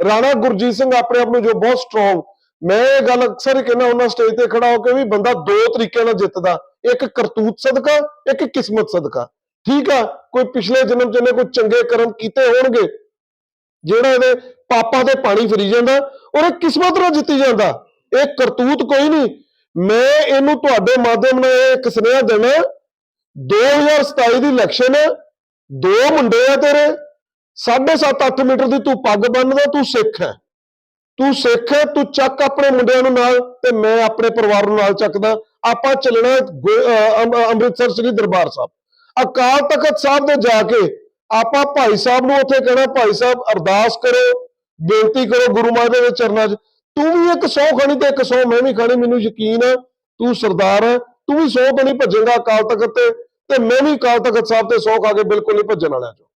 ਰਾਣਾ ਗੁਰਜੀਤ ਸਿੰਘ ਆਪਣੇ ਆਪ ਨੂੰ ਜੋ ਬਹੁਤ ਸਟਰੋਂਗ ਮੈਂ ਇਹ ਗੱਲ ਅਕਸਰ ਹੀ ਕਹਿੰਦਾ ਉਹਨਾਂ ਸਟੇਜ ਤੇ ਖੜਾ ਹੋ ਕੇ ਵੀ ਬੰਦਾ ਦੋ ਤਰੀਕਿਆਂ ਨਾਲ ਜਿੱਤਦਾ। ਇੱਕ ਕਰਤੂਤ ਸਦਕਾ, ਇੱਕ ਕਿਸਮਤ ਸਦਕਾ। ਠੀਕ ਆ, ਕੋਈ ਪਿਛਲੇ ਜਨਮ 'ਚ ਇਹਨੇ ਕੋਈ ਚੰਗੇ ਕਰਮ ਕੀਤੇ ਹੋਣਗੇ, ਜਿਹੜਾ ਇਹਦੇ ਪਾਪਾ ਤੇ ਪਾਣੀ ਫਰੀ ਜਾਂਦਾ ਔਰ ਇਹ ਕਿਸਮਤ ਨਾਲ ਜਿੱਤੀ ਜਾਂਦਾ। ਇਹ ਕਰਤੂਤ ਕੋਈ ਨਹੀਂ। ਮੈਂ ਇਹਨੂੰ ਤੁਹਾਡੇ ਮਾਧਿਅਮ ਨਾਲ ਇਹ ਇੱਕ ਸੁਨੇਹਾ ਦੇਣਾ 2027 ਦੀ ਇਲੈਕਸ਼ਨ ਦੋ ਮੁੰਡੇ ਆ ਤੇਰੇ 7.5 8 ਮੀਟਰ ਦੀ ਤੂੰ ਪੱਗ ਬੰਨਦਾ ਤੂੰ ਸਿੱਖ ਹੈ। ਤੂੰ ਸਿੱਖ ਹੈ ਤੂੰ ਚੱਕ ਆਪਣੇ ਮੁੰਡਿਆਂ ਨੂੰ ਨਾਲ ਤੇ ਮੈਂ ਆਪਣੇ ਪਰਿਵਾਰ ਨੂੰ ਨਾਲ ਚੱਕਦਾ। ਆਪਾਂ ਚੱਲਣਾ ਗੁ- ਅੰਮ੍ਰਿਤਸਰ ਸ੍ਰੀ ਦਰਬਾਰ ਸਾਹਿਬ। ਅਕਾਲ ਤਖਤ ਸਾਹਿਬ ਦੇ ਜਾ ਕੇ ਆਪਾਂ ਭਾਈ ਸਾਹਿਬ ਨੂੰ ਉੱਥੇ ਕਹਿਣਾ, ਭਾਈ ਸਾਹਿਬ, ਅਰਦਾਸ ਕਰੋ, ਬੇਨਤੀ ਕਰੋ ਗੁਰੂ ਮਹਾਰਾਜ ਦੇ ਚਰਨਾਂ 'ਚ। ਤੂੰ ਵੀ ਇੱਕ ਸੌ ਖਾਣੀ ਤੇ ਇੱਕ ਸੌ ਮੈਂ ਵੀ ਖਾਣੀ, ਮੈਨੂੰ ਯਕੀਨ ਹੈ ਤੂੰ ਸਰਦਾਰ ਹੈ, ਤੂੰ ਵੀ ਸੌ ਤੋਂ ਨਹੀਂ ਭੱਜੇਗਾ ਅਕਾਲ ਤਖਤ ਤੇ ਤੇ ਮੈਂ ਵੀ ਅਕਾਲ ਤਖਤ ਸਾਹਿਬ ਤੇ ਸੌ ਖਾ ਕੇ ਬਿਲਕੁਲ ਨਹੀਂ ਭੱਜਣ ਵਾਲਾ ਚੋਂ।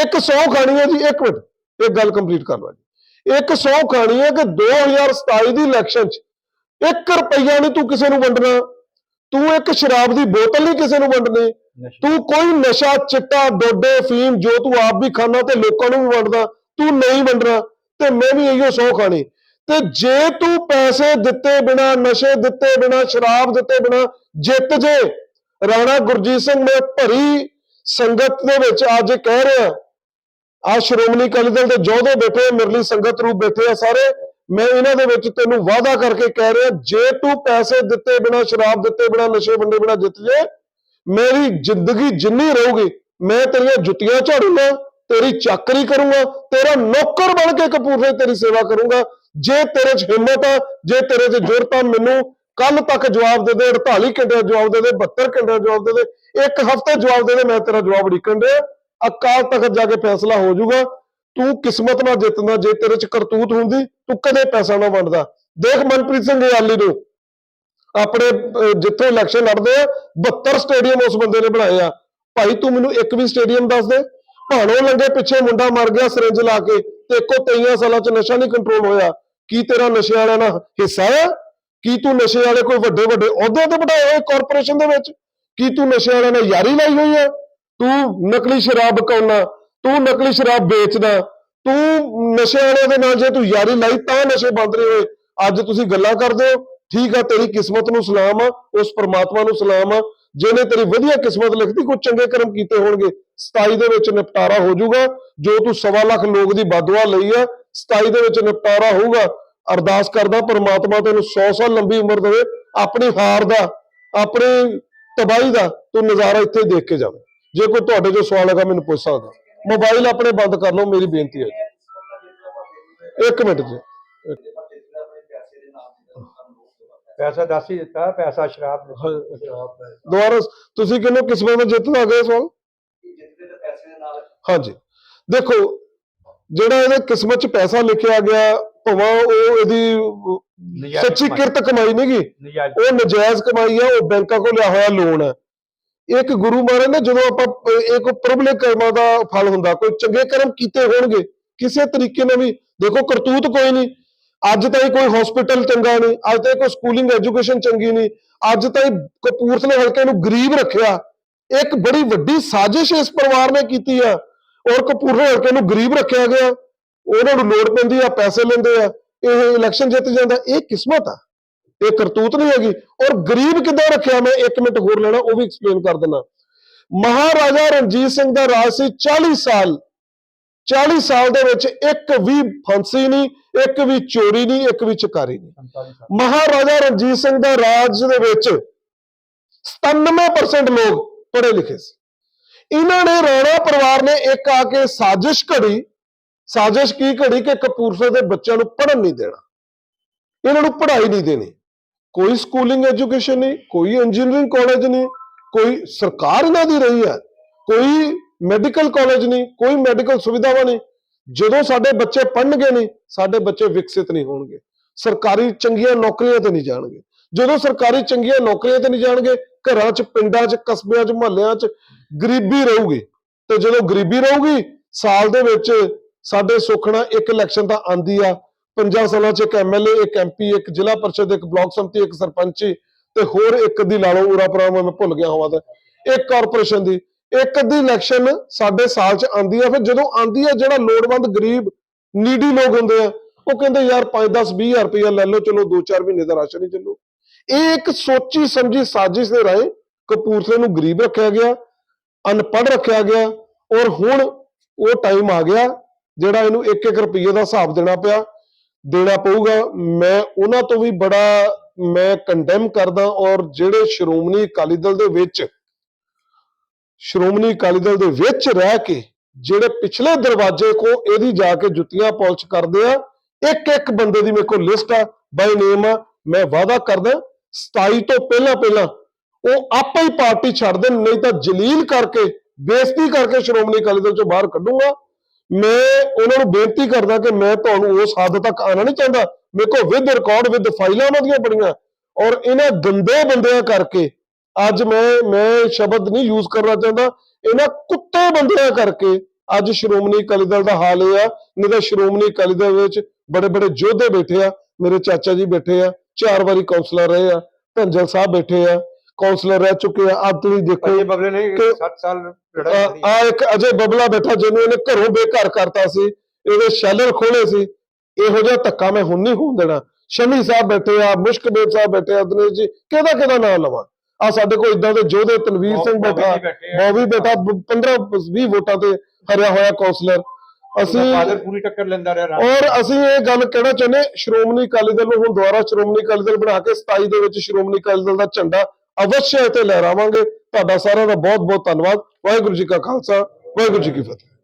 ਇੱਕ ਸੌ ਖਾਣੀ ਹੈ ਜੀ, ਇੱਕ ਮਿੰਟ, ਇਹ ਗੱਲ ਕੰਪਲੀਟ ਕਰ ਲਓ ਜੀ। ਇੱਕ ਸੌ ਖਾਣੀ ਹੈ ਕਿ 2027 ਦੀ ਇਲੈਕਸ਼ਨ 'ਚ 1 ਰੁਪਈਆ ਨਹੀਂ ਤੂੰ ਕਿਸੇ ਨੂੰ ਵੰਡਣਾ। ਤੂੰ ਇੱਕ ਸ਼ਰਾਬ ਦੀ ਬੋਤਲ ਨਹੀਂ ਕਿਸੇ ਨੂੰ ਵੰਡਣੀ। ਤੂੰ ਕੋਈ ਨਸ਼ਾ ਚਿੱਟਾ ਡੋਡੇ ਫੀਮ ਜੋ ਤੂੰ ਆਪ ਵੀ ਖਾਣਾ ਤੇ ਲੋਕਾਂ ਨੂੰ ਵੀ ਵੰਡਦਾ ਤੂੰ ਨਹੀਂ ਵੰਡਣਾ। ਤੇ ਮੈਂ ਵੀ ਇਹੋ ਸੌ ਖਾਣੀ ਤੇ ਜੇ ਤੂੰ ਪੈਸੇ ਦਿੱਤੇ ਬਿਨਾ ਨਸ਼ੇ ਦਿੱਤੇ ਬਿਨਾ ਸ਼ਰਾਬ ਦਿੱਤੇ ਬਿਨਾ ਜਿੱਤ ਜੇ ਰਾਣਾ ਗੁਰਜੀਤ ਸਿੰਘ ਮੈਂ ਭਰੀ ਸੰਗਤ ਦੇ ਵਿੱਚ ਅੱਜ ਕਹਿ ਰਿਹਾ। ਆ ਸ਼੍ਰੋਮਣੀ ਅਕਾਲੀ ਦਲ ਦੇ ਜੋਧੇ ਬੈਠੇ ਮੇਰੇ ਲਈ ਸੰਗਤ ਰੂਪ ਬੈਠੇ ਆ ਸਾਰੇ। ਮੈਂ ਇਹਨਾਂ ਦੇ ਵਿੱਚ ਤੈਨੂੰ ਵਾਅਦਾ ਕਰਕੇ ਕਹਿ ਰਿਹਾ, ਜੇ ਤੂੰ ਪੈਸੇ ਦਿੱਤੇ ਬਿਨਾ, ਸ਼ਰਾਬ ਦਿੱਤੇ ਬਿਨਾ, ਨਸ਼ੇ ਵੰਡੇ ਬਿਨਾ ਜਿੱਤ ਜੇ, ਮੇਰੀ ਜ਼ਿੰਦਗੀ ਜਿੰਨੀ ਰਹੂਗੀ, ਮੈਂ ਤੇਰੀਆਂ ਜੁੱਤੀਆਂ ਝਾੜੂਗਾ, ਤੇਰੀ ਚਾਕਰੀ ਕਰੂੰਗਾ, ਤੇਰਾ ਨੌਕਰ ਬਣ ਕੇ ਕਪੂਰਥਲੇ ਤੇਰੀ ਸੇਵਾ ਕਰੂੰਗਾ। ਜੇ ਤੇਰੇ 'ਚ ਹਿੰਮਤ ਆ, ਜੇ ਤੇਰੇ 'ਚ ਜ਼ੁਰਤ ਆ ਮੈਨੂੰ ਕੱਲ ਤੱਕ ਜਵਾਬ ਦੇ ਦੇ 48 ਘੰਟੇ ਦਾ ਜਵਾਬ ਦੇ ਦੇ 72 ਘੰਟੇ ਦਾ ਜਵਾਬ ਦੇ ਦੇ, ਇੱਕ ਹਫ਼ਤੇ ਜਵਾਬ ਦੇ ਦੇ, ਮੈਂ ਤੇਰਾ ਜਵਾਬ ਉਡੀਕਣ ਦੇ ਅਕਾਲ ਤਖਤ ਜਾ ਕੇ ਫੈਸਲਾ ਹੋ ਜਾਊਗਾ। ਤੂੰ ਕਿਸਮਤ ਨਾਲ ਜਿੱਤਦਾ ਜੇ ਤੇਰੇ 'ਚ ਕਰਤੂਤ ਹੁੰਦੀ ਤੂੰ ਕਦੇ ਪੈਸਾ ਨਾ ਵੰਡਦਾ। ਦੇਖ ਮਨਪ੍ਰੀਤ ਸਿੰਘ ਯਾਲੀ ਨੂੰ। ਆਪਣੇ ਅਹ, ਇਲੈਕਸ਼ਨ ਲੜਦੇ ਆ 72 ਸਟੇਡੀਅਮ ਉਸ ਬੰਦੇ ਨੇ ਬਣਾਏ ਆ। ਭਾਈ ਤੂੰ ਮੈਨੂੰ ਇੱਕ ਵੀ ਸਟੇਡੀਅਮ ਦੱਸ ਦੇ। ਭਾਣੋ ਲੰਗੇ ਪਿੱਛੇ ਮੁੰਡਾ ਮਰ ਗਿਆ ਸਿਰਿੰਜ ਲਾ ਕੇ ਤੇ ਇੱਕੋ 23 ਸਾਲਾਂ ਚ ਨਸ਼ਾ ਨਹੀਂ ਕੰਟਰੋਲ ਹੋਇਆ। ਕੀ ਤੇਰਾ ਨਸ਼ੇ ਵਾਲਿਆਂ ਨਾਲ ਹਿੱਸਾ ਆ? ਕੀ ਤੂੰ ਨਸ਼ੇ ਵਾਲੇ ਕੋਈ ਵੱਡੇ ਵੱਡੇ ਅਹੁਦੇ ਤੇ ਬਿਠਾਏ ਹੋਏ ਕਾਰਪੋਰੇਸ਼ਨ ਦੇ ਵਿੱਚ? ਕੀ ਤੂੰ ਨਸ਼ੇ ਵਾਲਿਆਂ ਨਾਲ ਯਾਰੀ ਲਾਈ ਹੋਈ ਆ? ਤੂੰ ਨਕਲੀ ਸ਼ਰਾਬ ਕਾਉਣਾ ਤੂੰ ਨਕਲੀ ਸ਼ਰਾਬ ਵੇਚਦਾ ਤੂੰ ਨਸ਼ੇ ਵਾਲਿਆਂ ਦੇ ਨਾਲ ਜੇ ਤੂੰ ਯਾਰੀ ਲਾਈ ਤਾਂ ਨਸ਼ੇ ਬੰਦ ਨਹੀਂ ਹੋਏ। ਅੱਜ ਤੁਸੀਂ ਗੱਲਾਂ ਕਰਦੇ ਹੋ, ਠੀਕ ਆ, ਤੇਰੀ ਕਿਸਮਤ ਨੂੰ ਸਲਾਮ ਆ, ਉਸ ਪਰਮਾਤਮਾ ਨੂੰ ਸਲਾਮ ਆ। ਜਿਹਨੇ ਤੇਰੀ ਵਧੀਆ ਕਿਸਮਤ ਲਿਖਦੀ ਕੋਈ ਚੰਗੇ ਕਰਮ ਕੀਤੇ ਹੋਣਗੇ 27 ਦੇ ਵਿੱਚ ਨਿਪਟਾਰਾ ਹੋ ਜਾਊਗਾ। ਜੋ ਤੂੰ ਸਵਾ ਲੱਖ ਲੋਕ ਦੀ ਬਦਦੁਆ ਲਈ ਆ 27 ਦੇ ਵਿੱਚ ਨਿਪਟਾਰਾ ਹੋਊਗਾ। ਅਰਦਾਸ ਕਰਦਾ, ਪ੍ਰਮਾਤਮਾ ਤੈਨੂੰ 100 ਸਾਲ ਲੰਬੀ ਉਮਰ ਦੇਵੇ, ਆਪਣੀ ਹਾਰ ਦਾ, ਆਪਣੀ ਤਬਾਹੀ ਦਾ ਤੂੰ ਨਜ਼ਾਰਾ ਇੱਥੇ ਦੇਖ ਕੇ ਜਾਵੇਂ। ਜੇ ਕੋਈ ਤੁਹਾਡੇ ਜੋ ਸਵਾਲ ਹੈਗਾ ਮੈਨੂੰ ਪੁੱਛ ਸਕਦਾ। ਮੋਬਾਈਲ ਆਪਣੇ ਬੰਦ ਕਰ ਲਓ ਮੇਰੀ ਬੇਨਤੀ ਹੈ ਜੀ। ਇੱਕ ਮਿੰਟ ਜੀ। ਪੈਸਾ ਦੱਸ ਹੀ ਦਿੱਤਾ ਪੈਸਾ ਸ਼ਰਾਬ। ਦੁਬਾਰਾ ਤੁਸੀਂ ਕਿਹਨੂੰ ਕਿਸਮਤ ਵਿੱਚ ਜਿੱਤ ਲੱਗੇ ਸਵਾਲ? ਹਾਂਜੀ। ਦੇਖੋ ਜਿਹੜਾ ਇਹਦੇ ਕਿਸਮਤ 'ਚ ਪੈਸਾ ਲਿਖਿਆ ਗਿਆ ਭਾਵੇਂ ਉਹ ਇਹਦੀ ਸੱਚੀ। ਕਿਰਤ ਕਮਾਈ ਨਹੀਂਗੀ ਉਹ ਨਜਾਇਜ਼ ਕਮਾਈ ਆ ਉਹ ਬੈਂਕਾਂ ਕੋਲ ਲਿਆ ਹੋਇਆ ਲੋਨ ਹੈ। ਇੱਕ ਗੁਰੂ ਮਹਾਰਾਜ ਨੇ ਜਦੋਂ ਆਪਾਂ ਅਹ, ਇੱਕ ਪ੍ਰਭਲੇ ਕਰਮਾਂ ਦਾ ਫਲ ਹੁੰਦਾ ਕੋਈ ਚੰਗੇ ਕਰਮ ਕੀਤੇ ਹੋਣਗੇ ਕਿਸੇ ਤਰੀਕੇ ਨਾਲ ਵੀ ਦੇਖੋ ਕਰਤੂਤ ਕੋਈ ਨਹੀਂ। ਅੱਜ ਤਾਈਂ ਕੋਈ ਹਸਪੀਟਲ ਚੰਗਾ ਨਹੀਂ ਅੱਜ ਤਾਈਂ ਕੋਈ ਸਕੂਲਿੰਗ ਐਜੂਕੇਸ਼ਨ ਚੰਗੀ ਨਹੀਂ ਅੱਜ ਤਾਈਂ ਕਪੂਰਥਲੇ ਹਲਕੇ ਨੂੰ ਗਰੀਬ ਰੱਖਿਆ। ਇੱਕ ਬੜੀ ਵੱਡੀ ਸਾਜ਼ਿਸ਼ ਇਸ ਪਰਿਵਾਰ ਨੇ ਕੀਤੀ ਆ ਔਰ ਕਪੂਰਥਲੇ ਹਲਕੇ ਨੂੰ ਗਰੀਬ ਰੱਖਿਆ ਗਿਆ। ਉਹਨਾਂ ਨੂੰ ਲੋੜ ਪੈਂਦੀ ਆ ਪੈਸੇ ਲੈਂਦੇ ਆ ਇਹ ਇਲੈਕਸ਼ਨ ਜਿੱਤ ਜਾਂਦਾ ਇਹ ਕਿਸਮਤ ਆ। ਇਹ ਕਰਤੂਤ ਨਹੀਂ ਹੈਗੀ। ਔਰ ਗਰੀਬ ਕਿੱਦਾਂ ਰੱਖਿਆ? ਮੈਂ 1 ਮਿੰਟ ਹੋਰ ਲੈਣਾ ਉਹ ਵੀ ਐਕਸਪਲੇਨ ਕਰ ਦਿੰਦਾ। ਮਹਾਰਾਜਾ ਰਣਜੀਤ ਸਿੰਘ ਦਾ ਰਾਜ ਸੀ 40 ਸਾਲ। 40 ਸਾਲ ਦੇ ਵਿੱਚ ਇੱਕ ਵੀ ਫਾਂਸੀ ਨਹੀਂ ਇੱਕ ਵੀ ਚੋਰੀ ਨਹੀਂ ਇੱਕ ਵੀ ਚਕਾਰੀ ਨਹੀਂ। 47 ਸਾਲ। ਮਹਾਰਾਜਾ ਰਣਜੀਤ ਸਿੰਘ ਦਾ ਰਾਜ ਦੇ ਵਿੱਚ 97% ਲੋਕ ਪੜ੍ਹੇ ਲਿਖੇ ਸੀ। ਇਹਨਾਂ ਨੇ ਰਾਣਾ ਪਰਿਵਾਰ ਨੇ ਇੱਕ ਆ ਕੇ ਸਾਜ਼ਿਸ਼ ਘੜੀ। ਸਾਜ਼ਿਸ਼ ਕੀ ਘੜੀ? ਕਿ ਕਪੂਰਥਲੇ ਦੇ ਬੱਚਿਆਂ ਨੂੰ ਪੜ੍ਹਨ ਨਹੀਂ ਦੇਣਾ। ਇਹਨਾਂ ਨੂੰ ਪੜ੍ਹਾਈ ਨਹੀਂ ਦੇਣੀ। ਕੋਈ ਸਕੂਲਿੰਗ ਐਜੂਕੇਸ਼ਨ ਨਹੀਂ, ਕੋਈ ਇੰਜੀਨੀਅਰਿੰਗ ਕਾਲਜ ਨਹੀਂ, ਕੋਈ ਸਰਕਾਰ ਇਹਨਾਂ ਦੀ ਰਹੀ ਹੈ, ਕੋਈ ਮੈਡੀਕਲ ਕਾਲਜ ਨਹੀਂ, ਕੋਈ ਮੈਡੀਕਲ ਸੁਵਿਧਾਵਾਂ ਨਹੀਂ। ਜਦੋਂ ਸਾਡੇ ਬੱਚੇ ਪੜ੍ਹਨਗੇ ਨਹੀਂ, ਸਾਡੇ ਬੱਚੇ ਵਿਕਸਿਤ ਨਹੀਂ ਹੋਣਗੇ। ਸਰਕਾਰੀ ਚੰਗੀਆਂ ਨੌਕਰੀਆਂ ਤੇ ਨਹੀਂ ਜਾਣਗੇ। ਜਦੋਂ ਸਰਕਾਰੀ ਚੰਗੀਆਂ ਨੌਕਰੀਆਂ ਤੇ ਨਹੀਂ ਜਾਣਗੇ, ਘਰਾਂ 'ਚ, ਪਿੰਡਾਂ 'ਚ, ਕਸਬਿਆਂ 'ਚ, ਮੁਹੱਲਿਆਂ 'ਚ ਗਰੀਬੀ ਰਹੂਗੀ। ਤੇ ਜਦੋਂ ਗਰੀਬੀ ਰਹੂਗੀ, ਸਾਲ ਦੇ ਵਿੱਚ ਸਾਡੇ ਸੁਖਣਾ ਇੱਕ ਇਲੈਕਸ਼ਨ ਤਾਂ ਆਂਦੀ ਆ ਪੰਜਾਂ ਸਾਲਾਂ 'ਚ ਇੱਕ ਐਮਐਲਏ ਇੱਕ ਐਮਪੀ ਇੱਕ ਜ਼ਿਲ੍ਹਾ ਪਰਿਸ਼ਦ, ਇੱਕ ਬਲਾਕ ਸਮਿਤੀ, ਇੱਕ ਸਰਪੰਚੀ ਤੇ ਹੋਰ ਇੱਕ ਦੀ ਲਾ ਲਓ, ਉਰਾ ਪਰਾ ਮੈਂ ਭੁੱਲ ਗਿਆ ਹੋਵਾਂ ਤਾਂ। ਇੱਕ ਕਾਰਪੋਰੇਸ਼ਨ ਦੀ। ਇੱਕ ਅੱਧੀ ਇਲੈਕਸ਼ਨ ਸਾਡੇ ਸਾਲ 'ਚ ਆਂਦੀ ਆ, ਫਿਰ ਜਦੋਂ ਆਂਦੀ ਆ, ਜਿਹੜਾ ਲੋੜਵੰਦ ਗਰੀਬ ਨੀਡੀ ਲੋਕ ਹੁੰਦੇ ਆ, ਉਹ ਕਹਿੰਦੇ ਯਾਰ 5 10 20 ਹਜ਼ਾਰ ਰੁਪਇਆ ਲੈ ਲਓ, ਚਲੋ 2-4 ਮਹੀਨੇ ਦਾ ਰਾਸ਼ਨ ਹੀ ਚੱਲੋ। ਇਹ ਇੱਕ ਸੋਚੀ ਸਮਝੀ ਸਾਜ਼ਿਸ਼ ਦੇ ਰਾਹੀਂ ਕਪੂਰਥਲੇ ਨੂੰ ਗਰੀਬ ਰੱਖਿਆ ਗਿਆ, ਅਨਪੜ੍ਹ ਰੱਖਿਆ ਗਿਆ, ਔਰ ਹੁਣ ਉਹ ਟਾਈਮ ਆ ਗਿਆ, ਜਿਹੜਾ ਇਹਨੂੰ 1-1 ਰੁਪਏ ਦਾ ਹਿਸਾਬ ਦੇਣਾ ਪਿਆ। ਦੇਣਾ ਪਊਗਾ। ਮੈਂ ਉਹਨਾਂ ਤੋਂ ਵੀ ਬੜਾ ਮੈਂ ਕੰਡੈਮ ਕਰਦਾ ਔਰ ਜਿਹੜੇ ਸ਼੍ਰੋਮਣੀ ਅਕਾਲੀ ਦਲ ਦੇ ਵਿੱਚ ਸ਼੍ਰੋਮਣੀ ਅਕਾਲੀ ਦਲ ਦੇ ਵਿੱਚ ਰਹਿ ਕੇ ਜਿਹੜੇ ਪਿਛਲੇ ਦਰਵਾਜ਼ੇ ਕੋ ਇਹਦੀ ਜਾ ਕੇ ਜੁੱਤੀਆਂ ਪਾਲਿਸ਼ ਕਰਦੇ ਆ, ਇੱਕ ਇੱਕ ਬੰਦੇ ਦੀ ਮੇਰੇ ਕੋਲ ਲਿਸਟ ਆ ਬਾਈ ਨੇਮ ਆ, ਮੈਂ ਵਾਅਦਾ ਕਰਦਾ 27 ਤੋਂ ਪਹਿਲਾਂ ਪਹਿਲਾਂ ਉਹ ਆਪੇ ਹੀ ਪਾਰਟੀ ਛੱਡ ਦੇਣ, ਨਹੀਂ ਤਾਂ ਜਲੀਲ ਕਰਕੇ, ਬੇਇੱਜ਼ਤੀ ਕਰਕੇ ਸ਼੍ਰੋਮਣੀ ਅਕਾਲੀ ਦਲ ਚੋਂ ਬਾਹਰ ਕੱਢੂਗਾ। ਮੈਂ ਉਹਨਾਂ ਨੂੰ ਬੇਨਤੀ ਕਰਦਾ ਕਿ ਮੈਂ ਤੁਹਾਨੂੰ ਉਸ ਹੱਦ ਤੱਕ ਆਣਾ ਨਹੀਂ ਚਾਹੁੰਦਾ। ਮੇਰੇ ਕੋਲ ਵਿਦ ਰਿਕਾਰਡ ਵਿਦ ਫਾਈਲਾਂ ਉਹਨਾਂ ਦੀਆਂ ਬਣੀਆਂ। ਔਰ ਇਹਨਾਂ ਗੰਦੇ ਬੰਦਿਆਂ ਕਰਕੇ ਅੱਜ ਮੈਂ ਮੈਂ ਸ਼ਬਦ ਨਹੀਂ ਯੂਜ਼ ਕਰਨਾ ਚਾਹੁੰਦਾ। ਇਹਨਾਂ ਕੁੱਤੇ ਬੰਦਿਆਂ ਕਰਕੇ ਅੱਜ ਸ਼੍ਰੋਮਣੀ ਅਕਾਲੀ ਦਲ ਦਾ ਹਾਲ ਇਹ ਆ। ਨਹੀਂ ਤਾਂ ਸ਼੍ਰੋਮਣੀ ਅਕਾਲੀ ਦਲ ਵਿੱਚ ਬੜੇ ਬੜੇ ਯੋਧੇ ਬੈਠੇ ਆ। ਮੇਰੇ ਚਾਚਾ ਜੀ ਬੈਠੇ ਆ। ਚਾਰ ਵਾਰੀ ਕਾਉਂਸਲਰ ਰਹੇ ਆ। ਧੰਜਲ ਸਾਹਿਬ ਬੈਠੇ ਆ। ਕਾਉਂਸਲਰ ਰਹਿ ਚੁੱਕੇ ਆ ਅੱਜ ਤੁਸੀਂ ਦੇਖੋ ਅਜੇ ਬਬਲੇ ਨੇ ਕਿ- 7 ਸਾਲ ਲੜਾਈ ਆ। ਇੱਕ ਅਜੇ ਬਬਲਾ ਬੈਠਾ ਜਿਹਨੂੰ ਇਹਨੇ ਘਰੋਂ ਬੇਘਰ ਕਰਤਾ ਸੀ ਇਹਦੇ ਸ਼ੈਲਰ ਖੋਲੇ ਸੀ ਇਹੋ ਜਿਹਾ ਧੱਕਾ ਮੈਂ ਹੁਣ ਨਹੀਂ ਹੋਣ ਦੇਣਾ। ਸ਼ਮੀ ਸਾਹਿਬ ਬੈਠੇ ਆ ਮੁਸ਼ਕਬੇਦ ਸਾਹਿਬ ਬੈਠੇ ਆ ਦਿਨੇਸ਼ ਜੀ ਕਿਹਦਾ ਕਿਹਦਾ ਨਾਮ ਲਵਾਂ? ਆ ਸਾਡੇ ਕੋਲ ਇਦਾਂ ਦੇ ਯੋਧੇ ਤਨਵੀਰ ਸਿੰਘ ਬੌਬੀ ਬੈਠਾ ਜੀ ਬੈਠੇ ਆ। ਬੌਬੀ ਬੈਠਾ 15 20 ਵੋਟਾਂ ਤੇ ਹਰਿਆ ਹੋਇਆ ਕਾਉਂਸਲਰ ਅਸੀਂ ਫਾਦਰ ਪੂਰੀ ਟੱਕਰ ਲੈਂਦਾ ਰਿਹਾ ਰਾਜ। ਔਰ ਅਸੀਂ ਇਹ ਗੱਲ ਕਹਿਣਾ ਚਾਹੁੰਦੇ ਸ਼੍ਰੋਮਣੀ ਅਕਾਲੀ ਦਲ ਨੂੰ ਹੁਣ ਦੁਬਾਰਾ ਸ਼੍ਰੋਮਣੀ ਅਕਾਲੀ ਦਲ ਬਣਾ ਕੇ 27 ਦੇ ਵਿੱਚ ਸ਼੍ਰੋਮਣੀ ਅਕਾਲੀ ਦਲ ਦਾ ਝੰਡਾ ਅਵශ්‍ය ਇੱਥੇ ਲਹਿਰਾਵਾਂਗੇ। ਤੁਹਾਡਾ ਸਾਰਿਆਂ ਦਾ ਬਹੁਤ ਬਹੁਤ ਧੰਨਵਾਦ। ਵਾਹਿਗੁਰੂ ਜੀ ਕਾ ਖਾਲਸਾ, ਵਾਹਿਗੁਰੂ ਜੀ ਕੀ ਫਤਿਹ।